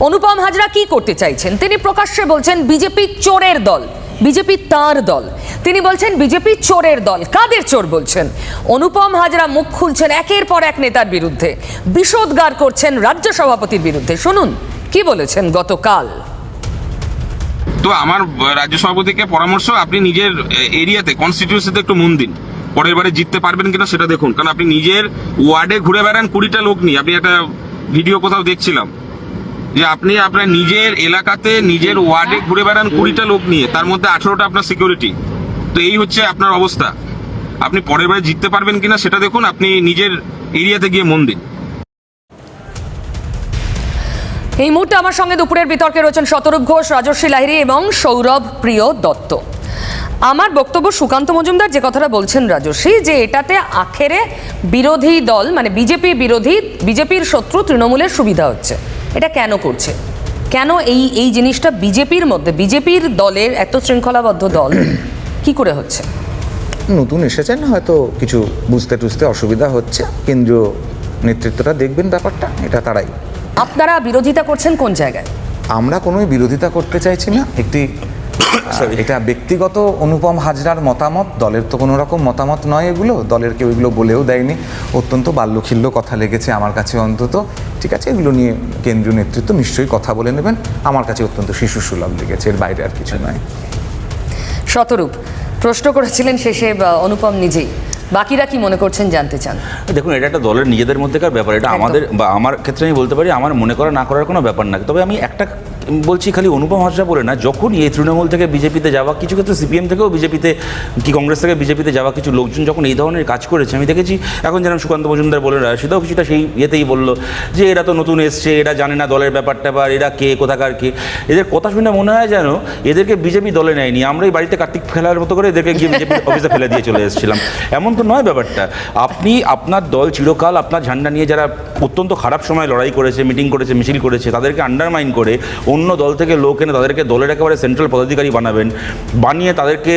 অনুপম হাজরা কি করতে চাইছেন? তিনি প্রকাশ্যে বলছেন, বিজেপি চোরের দল। বিজেপি তার দল। তিনি বলছেন, বিজেপি চোরের দল। কাদের চোর বলছেন? অনুপম হাজরা মুখ খুলছেন একের পর এক নেতার বিরুদ্ধে। বিষোদ্গার করছেন রাজ্য সভাপতির বিরুদ্ধে। শুনুন, কি বলেছেন গতকাল? তো আমার রাজ্য সভাপতিকে পরামর্শ, আপনি নিজের এরিয়াতে কনস্টিটিউন্সিতে একটু মন দিন। পরের বারে জিততে পারবেন কিনা সেটা দেখুন। কারণ আপনি নিজের ওয়ার্ডে ঘুরে বেড়ান কুড়িটা লোক নিয়ে। আপনি একটা ভিডিও কোথাও দেখছিলাম। যে আপনি আপনার নিজের এলাকাতে নিজের ওয়ার্ডে ঘুরে বেড়ান কুড়িটা লোক নিয়ে তার মধ্যে আঠেরোটা আপনার সিকিউরিটি তো এই হচ্ছে আপনার অবস্থা। আপনি পরের বারে জিততে পারবেন কিনা সেটা দেখুন আপনি নিজের এরিয়াতে গিয়ে মন দিন। এই মুহূর্তে আমার সঙ্গে দুপুরের বিতর্কে রয়েছেন শতরূপ ঘোষ রাজস্বী লাহিড়ী এবং সৌরভ প্রিয় দত্ত। আমার বক্তব্য সুকান্ত মজুমদার যে কথাটা বলছেন রাজস্বী যে এটাতে আখেরে বিরোধী দল মানে বিজেপি বিরোধী বিজেপির শত্রু তৃণমূলের সুবিধা হচ্ছে। এটা কেন করছে? কেন এই এই জিনিসটা বিজেপির মধ্যে বিজেপির দলের এত শৃঙ্খলাবদ্ধ দল কি করে হচ্ছে? নতুন এসেছেন হয়তো কিছু বুঝতে টুঝতে অসুবিধা হচ্ছে। কেন্দ্রীয় নেতৃত্বটা দেখবেন ব্যাপারটা এটা তারাই। আপনারা বিরোধিতা করছেন কোন জায়গায়? আমরা কোনোই বিরোধিতা করতে চাইছি না। একটি এটা ব্যক্তিগত অনুপম হাজরার মতামত দলের তো কোনো রকম মতামত নয় এগুলো দলের কেউ এগুলো বলেও দেয়নি। অত্যন্ত বাল্যখিল্য কথা লেগেছে আমার কাছে অন্তত। ঠিক আছে এগুলো নিয়ে কেন্দ্রীয় নেতৃত্ব নিশ্চয়ই কথা বলে নেবেন। আমার কাছে অত্যন্ত শিশু সুলভ লেগেছে এর বাইরে আর কিছু নয়। শতরূপ প্রশ্ন করেছিলেন শেষে বা, অনুপম নিজেই। বাকিরা কি মনে করছেন জানতে চান? দেখুন এটা একটা দলের নিজেদের মধ্যেকার ব্যাপার এটা আমাদের বা আমার ক্ষেত্রে আমি বলতে পারি আমার মনে করা না করার কোনো ব্যাপার না। তবে আমি একটা বলছি খালি অনুপম হাজরা বলে না, যখন এই তৃণমূল থেকে বিজেপিতে যাওয়া, কিছু ক্ষেত্রে সিপিএম থেকেও বিজেপিতে, কি কংগ্রেস থেকে বিজেপিতে যাওয়া কিছু লোকজন যখন এই ধরনের কাজ করেছে, আমি দেখেছি, এখন যেন সুকান্ত মজুমদার বলে না সেটাও কিছুটা সেই ইয়েতেই বলল যে এরা তো নতুন এসছে, এরা জানে না দলের ব্যাপারটা বা এরা কে, কোথাকার কে। এদের কথা শুনে মনে হয় যেন এদেরকে বিজেপি দলে নেয়নি। আমরাই বাড়িতে কার্তিক ফেলার মতো করে এদেরকে গিয়ে বিজেপি অফিসে ফেলে দিয়ে চলে এসেছিলাম। এমন তো নয় ব্যাপারটা। আপনি, আপনার দল চিরকাল আপনার ঝান্ডা নিয়ে যারা অত্যন্ত খারাপ সময় লড়াই করেছে, মিটিং করেছে, মিছিল করেছে, তাদেরকে আন্ডারমাইন করে অন্য দল থেকে লোক এনে তাদেরকে দলের একেবারে সেন্ট্রাল পদাধিকারী বানাবেন, বানিয়ে তাদেরকে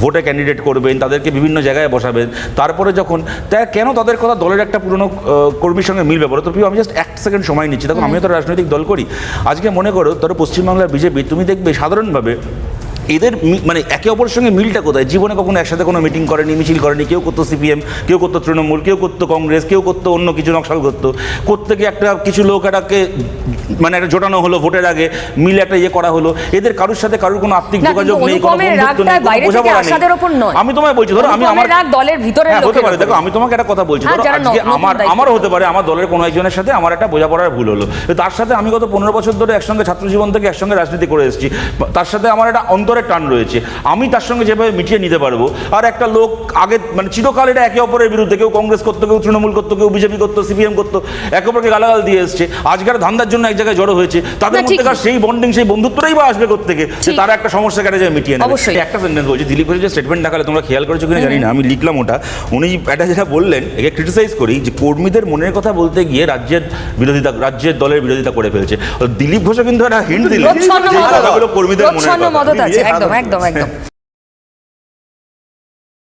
ভোটে ক্যান্ডিডেট করবেন, তাদেরকে বিভিন্ন জায়গায় বসাবেন। তারপরে যখন তা কেন তাদের কথা দলের একটা পুরনো কর্মীর সঙ্গে মিলবে? বলো তো আমি জাস্ট এক সেকেন্ড সময় নিচ্ছি। দেখো, আমিও তো রাজনৈতিক দল করি। আজকে মনে করো, ধরো পশ্চিমবাংলার বিজেপি, তুমি দেখবে সাধারণভাবে এদের মানে একে অপরের সঙ্গে মিলটা কোথায়? জীবনে কখনো একসাথে কোনো মিটিং করেনি মিছিল করেনি কেউ করতো সিপিএম কেউ করতো তৃণমূল কেউ করতো কংগ্রেস কেউ করতো অন্য কিছু নকশাল করতো। করতে গিয়ে একটা কিছু লোক এটাকে মানে একটা জোটানো হলো ভোটের আগে মিলে একটা ইয়ে করা হলো। এদের কারোর সাথে কারোর কোনো আর্থিক যোগাযোগ নেই কোনো বন্ধুত্ব বোঝাপড়া। আমি তোমায় বলছি ধরো আমি আমার দলের ভিতরে হ্যাঁ, হতে পারে দেখো আমি তোমাকে একটা কথা বলছি হ্যাঁ, ধরো আজকে আমার আমারও হতে পারে আমার দলের কোনো একজনের সাথে আমার একটা বোঝাপড়ার ভুল হলো। তার সাথে আমি গত পনেরো বছর ধরে একসঙ্গে ছাত্র জীবন থেকে একসঙ্গে রাজনীতি করে এসেছি। তার সাথে আমার একটা অন্তরের টান রয়েছে। আমি তার সঙ্গে যেভাবে মিটিয়ে নিতে পারব আর একটা লোক আগে মানে চিরকাল এটা একে অপরের বিরুদ্ধে কেউ কংগ্রেস করতো কেউ তৃণমূল করতো কেউ বিজেপি করতো সিপিএম করতো একে অপরকে গালাগাল দিয়ে এসছে। আজকের ধান্দার জন্য এক জায়গায় জড়ো হয়েছে। তাদের মধ্যে সেই বন্ডিং সেই বন্ধুত্বটাই বা আসবে থেকে যে তারা একটা সমস্যা কেটে যায় মিটিয়ে নেবে। একটা সেন্টেন্স বলছি দিলীপ ঘোষের যে স্টেটমেন্ট দেখালে তোমরা খেয়াল করেছ কিনা জানি না আমি লিখলাম ওটা। উনি এটা যেটা বললেন একে ক্রিটিসাইজ করি যে কর্মীদের মনের কথা বলতে গিয়ে রাজ্যের বিরোধিতা রাজ্যের দলের বিরোধিতা করে ফেলছে। দিলীপ ঘোষও কিন্তু একটা হিন্ট কথাগুলো কর্মীদের মনের কথা। একদম একদম একদম।